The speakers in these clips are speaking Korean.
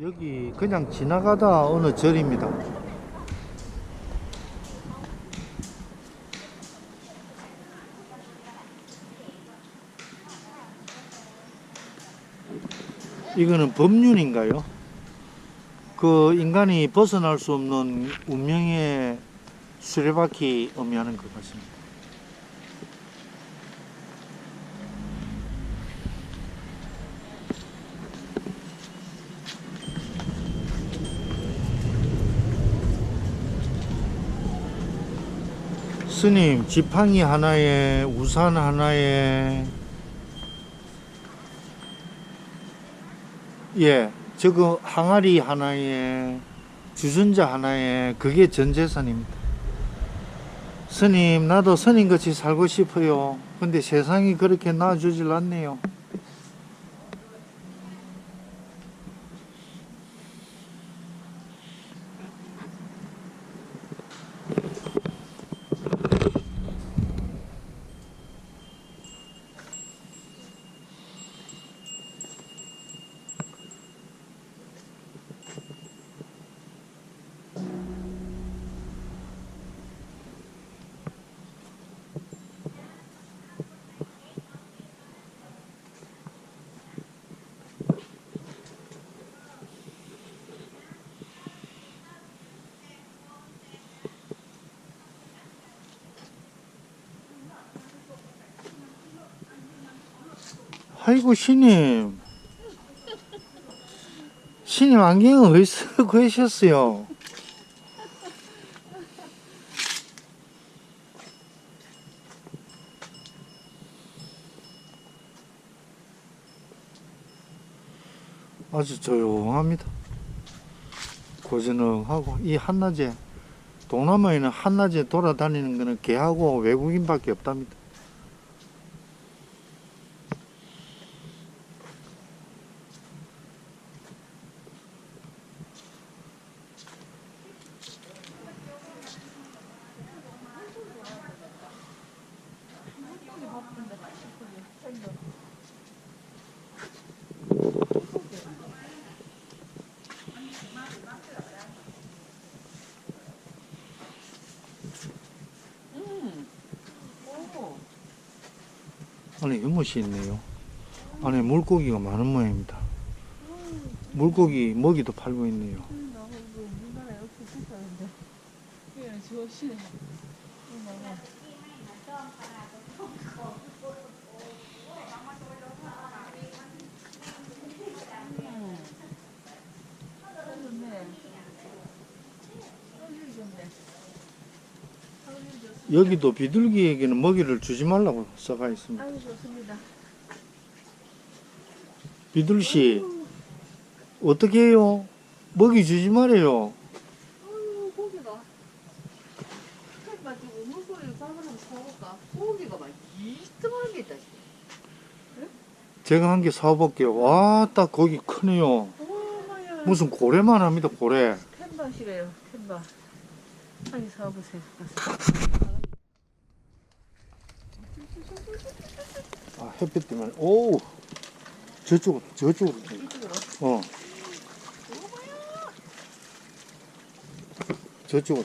여기 그냥 지나가다 어느 절입니다. 이거는 법륜인가요? 그 인간이 벗어날 수 없는 운명의 수레바퀴 의미하는 것 같습니다. 스님, 지팡이 하나에 우산 하나에 예, 저거 항아리 하나에 주전자 하나에 그게 전 재산입니다. 스님, 나도 스님같이 살고 싶어요. 근데 세상이 그렇게 나아주질 않네요. 아이고, 신님. 신님 왜 쓰고 계셨어요? 아주 조용합니다. 고즈넉하고 이 한낮에 동남아에는 한낮에 돌아다니는 거는 개하고 외국인밖에 없답니다. 안에 연못이 있네요. 안에 물고기가 많은 모양입니다. 물고기 먹이도 팔고 있네요. 나가 이거 우리나라에 없을 뜻하는데 예, 저 시네 나가 여기도 비둘기에게는 먹이를 주지 말라고 써가 있습니다. 아유 좋습니다. 비둘씨 어떻게 해요? 먹이 주지 말아요. 아유 고기가 햇맛 지고 물소리를 사가면 사올까? 고기가 막 이상한 게 있다. 제가 한 개 사볼게요. 와, 딱 거기 크네요. 무슨 고래만 합니다, 고래. 캔밭이래요. 캔밭. 빨리 사와보세요. 햇빛 때문에. 오, 저쪽으로, 저쪽으로. 어. 저쪽으로.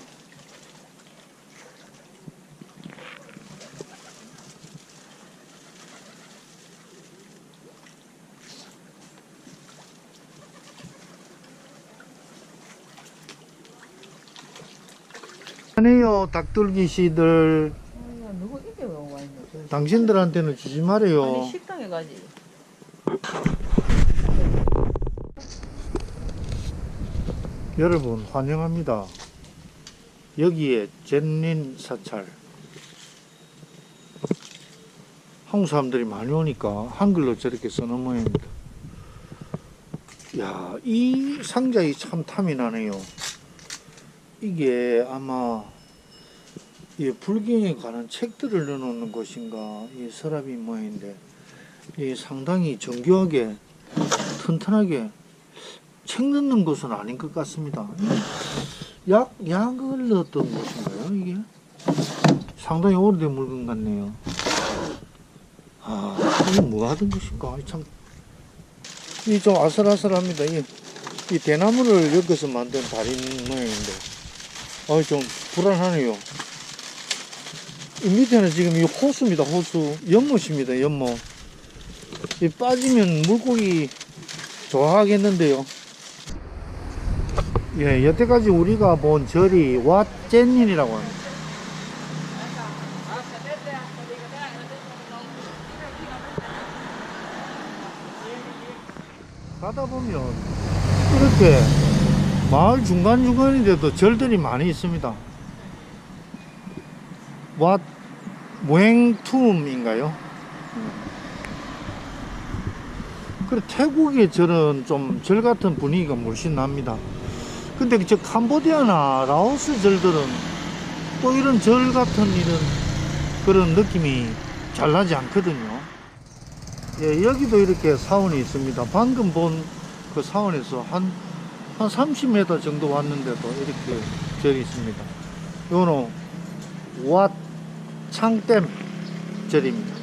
아니요, 닭돌기 씨들. 아야 누구 이게 왜 와 있노? 저- 당신들한테는 주지 말아요. 아니 식당에 가지. 여러분 환영합니다. 여기에 젠린 사찰. 한국 사람들이 많이 오니까 한글로 저렇게 써놓은 모양입니다. 야, 이 상자이 참 탐이 나네요. 이게 아마 이 불경에 관한 책들을 넣어놓는 곳인가 이 서랍이 모양인데 이 상당히 정교하게 튼튼하게 책 넣는 곳은 아닌 것 같습니다. 약, 약을 넣었던 곳인가요, 이게? 상당히 오래된 물건 같네요. 아, 이게 뭐 하던 것인가? 참, 이 좀 아슬아슬합니다. 이 이 대나무를 엮어서 만든 다리 모양인데, 아, 좀 불안하네요. 이 밑에는 지금 이 호수입니다, 호수. 연못입니다, 연못. 이 빠지면 물고기 좋아하겠는데요. 예, 여태까지 우리가 본 절이 왓젠린이라고 합니다. 가다 보면 이렇게 마을 중간중간인데도 절들이 많이 있습니다. 왓 모행툼인가요? 그래 태국의 절은 좀절 같은 분위기가 물씬 납니다. 근데 저 캄보디아나 라오스 절들은 또 이런 절 같은 이런 그런 느낌이 잘 나지 않거든요. 예, 여기도 이렇게 사원이 있습니다. 방금 본 그 사원에서 한, 한 30m 정도 왔는데도 이렇게 절이 있습니다. 요는 왓 창댐 절입니다.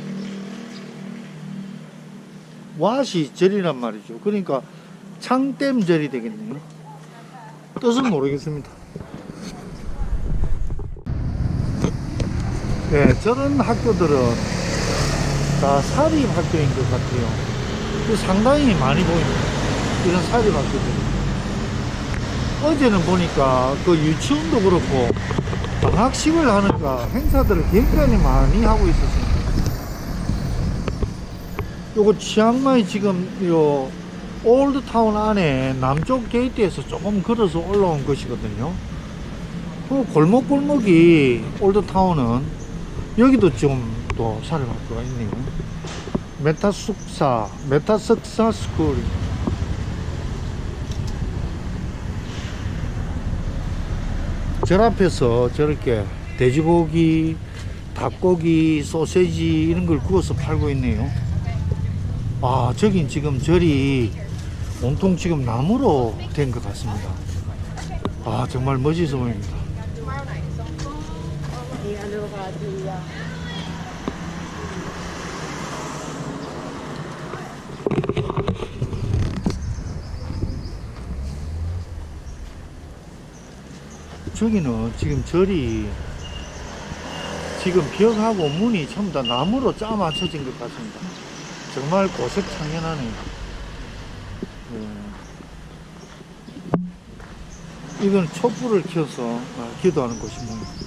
왓이 절이란 말이죠. 그러니까 창댐 절이 되겠네요. 뜻은 모르겠습니다. 네, 저런 학교들은 다 사립 학교인 것 같아요. 그 상당히 많이 보입니다. 이런 사립 학교들. 어제는 보니까 그 유치원도 그렇고 방학식을 하는가 행사들을 굉장히 많이 하고 있었습니다. 요거 치앙마이 지금 요 올드타운 안에 남쪽 게이트에서 조금 걸어서 올라온 것이거든요. 그 골목골목이 올드타운은 여기도 좀또 사립학교가 있네요. 메타숙사, 메타석사 스쿨. 절 앞에서 저렇게 돼지고기, 닭고기, 소세지 이런 걸 구워서 팔고 있네요. 아, 저긴 지금 절이 온통 지금 나무로 된 것 같습니다. 아, 정말 멋있어 보입니다. 저기는 지금 절이 지금 벽하고 문이 전부 다 나무로 짜 맞춰진 것 같습니다. 정말 고색창연하네요. 예. 이건 촛불을 켜서 아, 기도하는 곳입니다.